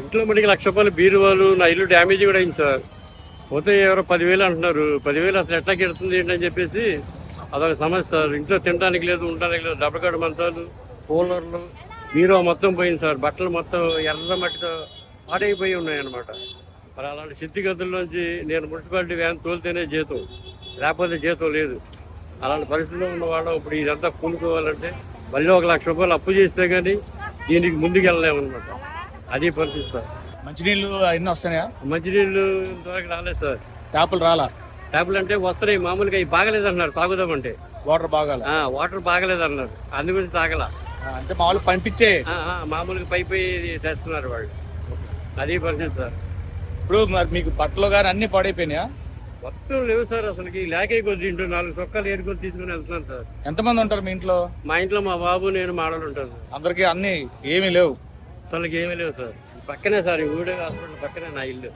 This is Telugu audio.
ఇంట్లో మనకి లక్ష రూపాయలు బీరువాలు నా ఇల్లు డ్యామేజ్ కూడా అయింది సార్. పోతే ఎవరో పదివేలు అంటున్నారు. పదివేలు అసలు ఎట్లా కెడుతుంది ఏంటని చెప్పేసి అదొక సమస్య సార్. ఇంట్లో తినడానికి లేదు ఉండడానికి లేదు. దెబ్బకాడు మంచాలు కూలర్లు బీరువా మొత్తం పోయింది సార్. బట్టలు మొత్తం ఎర్ర మట్టితో పాడైపోయి ఉన్నాయన్నమాట. మరి అలాంటి స్థితిగతుల్లోంచి నేను మున్సిపాలిటీ వ్యాన్ తోలితేనే జీతం. లేకపోతే జీతం లేదు. అలాంటి పరిస్థితిలో ఉన్న వాళ్ళం ఇప్పుడు ఇదంతా కూలుకోవాలంటే మళ్ళీ ఒక లక్ష రూపాయలు అప్పు చేస్తే కానీ దీనికి ముందుకు వెళ్ళలేమన్నమాట అది పరిస్థితి సార్. మంచినీళ్ళు అవన్నీ వస్తున్నాయా? మంచినీళ్ళు ఇంతవరకు రాలేదు సార్. ట్యాపులు రాలా? ట్యాబ్లు అంటే వస్తున్నాయి మామూలుగా ఇవి బాగలేదు అన్నారు తాగుదామంటే. వాటర్ బాగాల? వాటర్ బాగలేదు అన్నారు అందు గురించి తాగల. అంటే మామూలు పంపించే. మామూలుగా పై పై తెస్తున్నారు వాళ్ళు. అది పరిస్థితి సార్. ఇప్పుడు మరి మీకు బట్టలు కానీ అన్ని పాడైపోయినాయా? మొత్తం లేవు సార్ అసలుకి లేకే కొద్ది ఇంటూ నాలుగు చొక్కాలు ఏరుకొని తీసుకుని వెళ్తున్నాను సార్. ఎంతమంది ఉంటారు మీ ఇంట్లో? మా ఇంట్లో మా బాబు నేను మాడలు ఉంటాను అందరికి అన్ని ఏమీ లేవు. అసలు ఏమీ లేవు సార్. పక్కనే సార్ ఈ ఊడే హాస్పిటల్ పక్కనే నా ఇల్లు.